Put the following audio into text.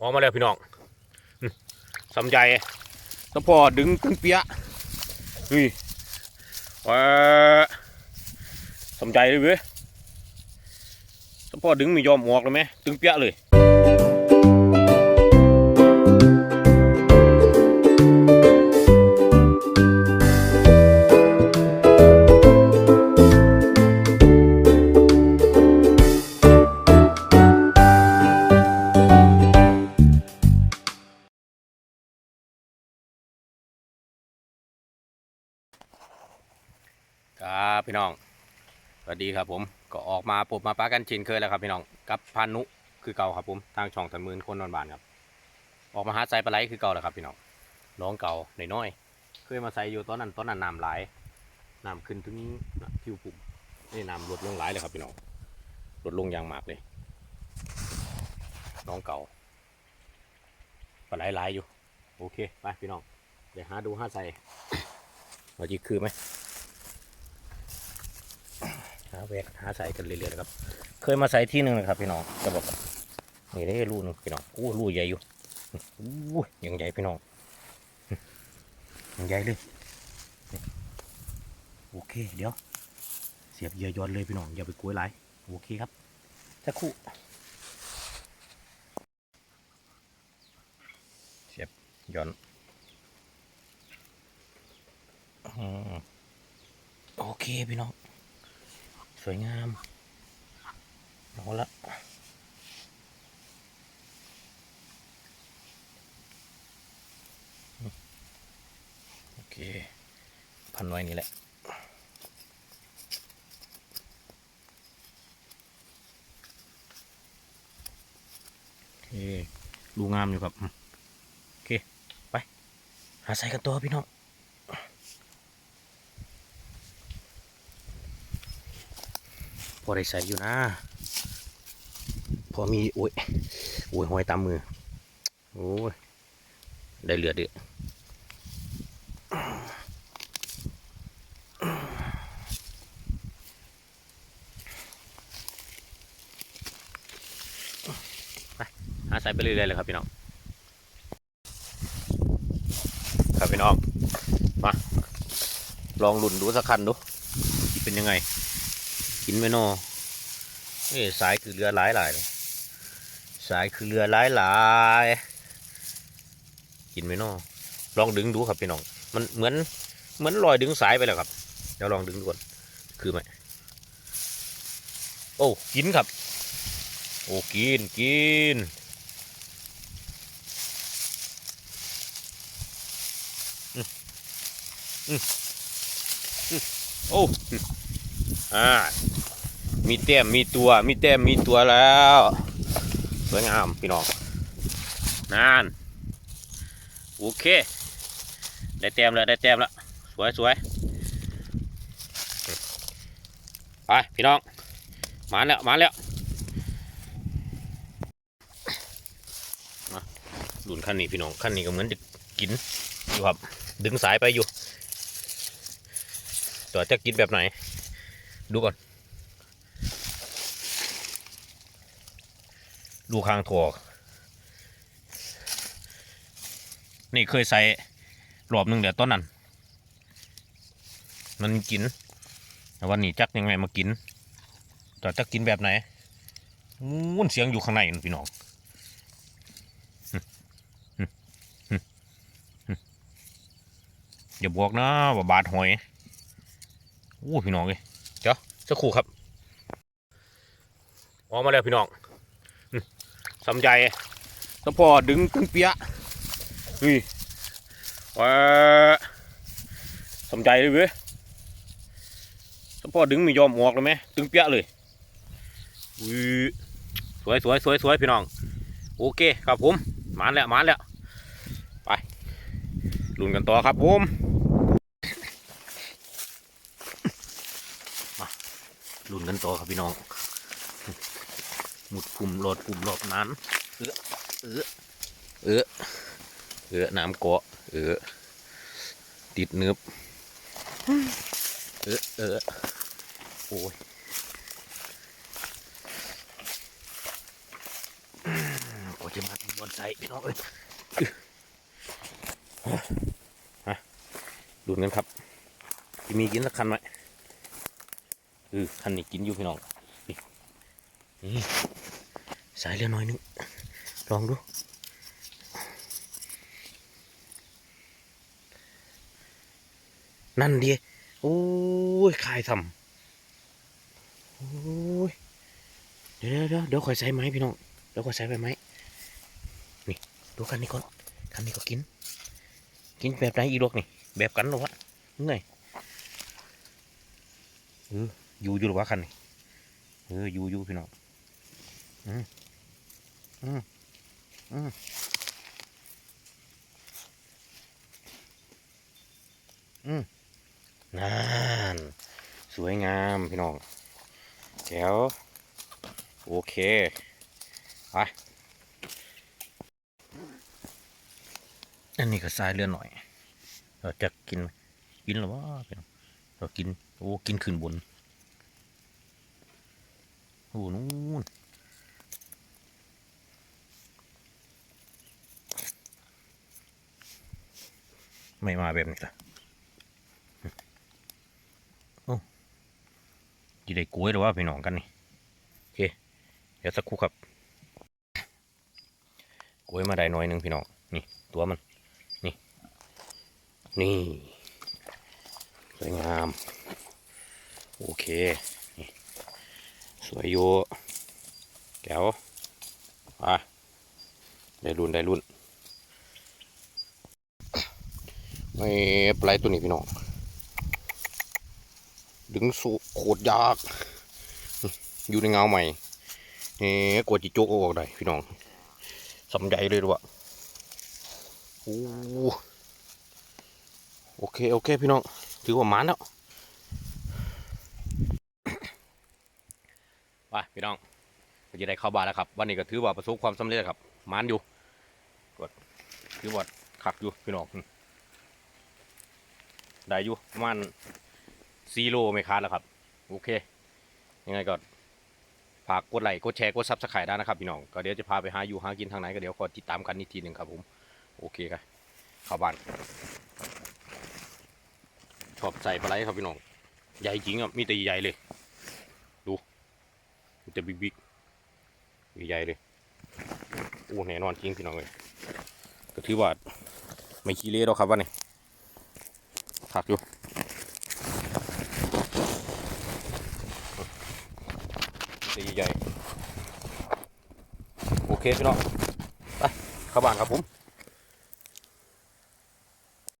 ออกมาแล้วพี่น้องอืมสำใจสะพอดึงตึงเปียะนี่เออสำใจเลยเว้ยสะพอดึงไม่ยอมออกเลยไหมตึงเปียะเลย ครับพี่น้อง สวัสดีครับผม ก็ออกมาปบมาปากันชินเคยแล้วครับพี่น้อง กับพานุคือเก่าครับผม ทางช่องตันมืนคนนอนบานครับ ออกมาหาไซปลาไหลคือเก่าแล้วครับพี่น้อง น้องเก่าหน่อยน้อยเคยมาใส่อยู่ตอนนั้นตอนนั้นน้ำไหลน้ำขึ้นถึงผิวปุ่มนี่น้ำลดลงหลายเลยครับพี่น้อง ลดลงอย่างมากเลย น้องเก่าปลาไหลหลายอยู่ โอเค ไปพี่น้อง เดี๋ยวหาดูหาใส่ว่าจีคือไหม หาแวกหาใส่กันเรื่อยๆนะครับ เคยมาใส่ที่หนึ่งนะครับพี่น้องจะบอกว่านี่ได้รูนึงพี่น้องอู้รูใหญ่อยู่อู้ยังใหญ่พี่น้องยังใหญ่เลยโอเค เดี๋ยว เสียบเยื่อย้อนเลยพี่น้องอย่าไปกลัวไหลโอเคครับสักครู่เสียบย้อนอืมโอเคพี่น้อง สวยงามเอาละโอเค พันไว้นี่แหละดูงามอยู่ครับ โอเค ไป หาใส่กันตัวพี่น้อง พอได้ใส่อยู่นะ พอมีโอ้ยโอ้ยหอยตามมือ โอ้ย ได้เหลือดดิไปหาใส่ไปเรื่อยๆเลยครับพี่น้อง ครับพี่น้อง มา ลองหลุนดูสักคันดู เป็นยังไง กินไมโนเอ้สายคือเรือหลายหลายเลยสายคือเรือหลายหลายกินไมโนลองดึงดูครับพี่น้อง มันเหมือนเหมือนลอยดึงสายไปแล้วครับ เดี๋ยวลองดึงดูก่อนคือไหมโอ้กินครับ โอ้กินกินอืมอืมอืมโอ้อ่า มีแต้มมีตัว มีแต้มมีตัวแล้วสวยงามพี่น้องนานโอเค ได้แต้มแล้วได้แต้มแล้วสวยสวยไปพี่น้อง มาแล้วมาแล้วมาหลุนขั้นนี้พี่น้องขั้นนี้ก็เหมือนจะกินอยู่ครับ ดึงสายไปอยู่ตัวจะกินแบบไหน ดูก่อน ดูคางถั่วนี่เคยใส่รอบหนึ่งเดี๋ยวต้นนั้น มันกินแต่วันนี้จักยังไงมากินแต่จะกินแบบไหนมูนเสียงอยู่ข้างในพี่น้องอย่าบอกนะว่าบาดหอยอู้พี่น้องเลยเดี๋ยวสักครู่ครับ ออกมาแล้วพี่น้อง สำใจสะพอดึงตึงเปียะนี่เออสำใจเลยเว้ยสะพอดึงไม่ยอมออกเลยไหมตึงเปียะเลยอุ้ยสวยสวยสวยสวยพี่น้อง โอเคครับผมหมานแล้วหมานแล้ว ไปลุ้นกันต่อครับผมลุ้นกันต่อครับพี่น้อง หมุดกลุ่มโหลดกลุ่มรอบนั้นเออเออเออเออน้ำเกาะเออติดเนื้อเออเออโอ้ยโอ้ยจะมาบอนไซพี่น้องเอ้ยฮะดูกันครับจะมีกินสักคันไหมเออคันนี้กินอยู่พี่น้องนี่ สายเรือน้อยนึง ลองดูนั่นดีโอ้ยคายทำโอ้ย เดี๋ยวเดี๋ยวเดี๋ยวคอยใส่ไหมพี่น้อง เดี๋ยวคอยใส่ไปไหมนี่ ดูคันนี้ก่อน คันนี้ก็กิน กินแบบไหนอีกดอกนี่ แบบกันหรอวะไงเอออยู่อยู่หรอวะคันนี้เอออยู่อยู่พี่น้อง อืม อืมอืมอืมนั่นสวยงามพี่น้องแจ๋วโอเคไปอันนี้ก็ทรายเรือหน่อย เราจะกินกินหรือว่าพี่น้องเรากินโอ้กินขึ้นบนโอ้นู่น ไม่มาแบบนี้ละโอ้ยีได้กล้วยหรือว่าพี่น้องกันนี่โอเค เดี๋ยวสักครู่ครับกล้วยมาได้หน่อยหนึ่งพี่น้องนี่ตัวมัน นี่ นี่สวยงาม โอเคนี่สวยอยู่แก้วอะได้รุ่นได้รุ่น ไม่ปลายตัวนี้พี่น้องดึงสูโคตรยาก อยู่ในเงาใหม่เอ๊ะกลัวจิโจกเอาอกได้พี่น้องสำใหญ่เลยด้วยโอ้โอเค โอเค พี่น้อง ถือว่ามานแล้วไปพี่น้องก็จะได้เข้าบ้านแล้วครับ วันนี้ก็ถือว่าประสบความสำเร็จครับมานอยู่กดถือว่าขักอยู่พี่น้อง ได้อยู่ประมาณซีโร่ไม่ขาดแล้วครับ โอเค ยังไงก็ฝากกดไลค์กดแชร์กดซับสไครต์ได้นะครับพี่น้อง ก็เดี๋ยวจะพาไปหาอยู่หากินทางไหนก็เดี๋ยวขอติดตามกันอีกทีหนึ่งครับผม โอเคครับข้าวบ้านชอบใส่ปลาไหลครับพี่น้อง ใหญ่จริงอะมีแต่ใหญ่เลย ดูมีแต่บิ๊กบิ๊กใหญ่เลยโอ้แน่นอนจริงพี่น้องเลยก็ถือว่าไม่ขี้เละหรอกครับว่านี่ ถักอยู่ตีใหญ่ โอเคพี่น้อง ไปเข้าบ้านครับผม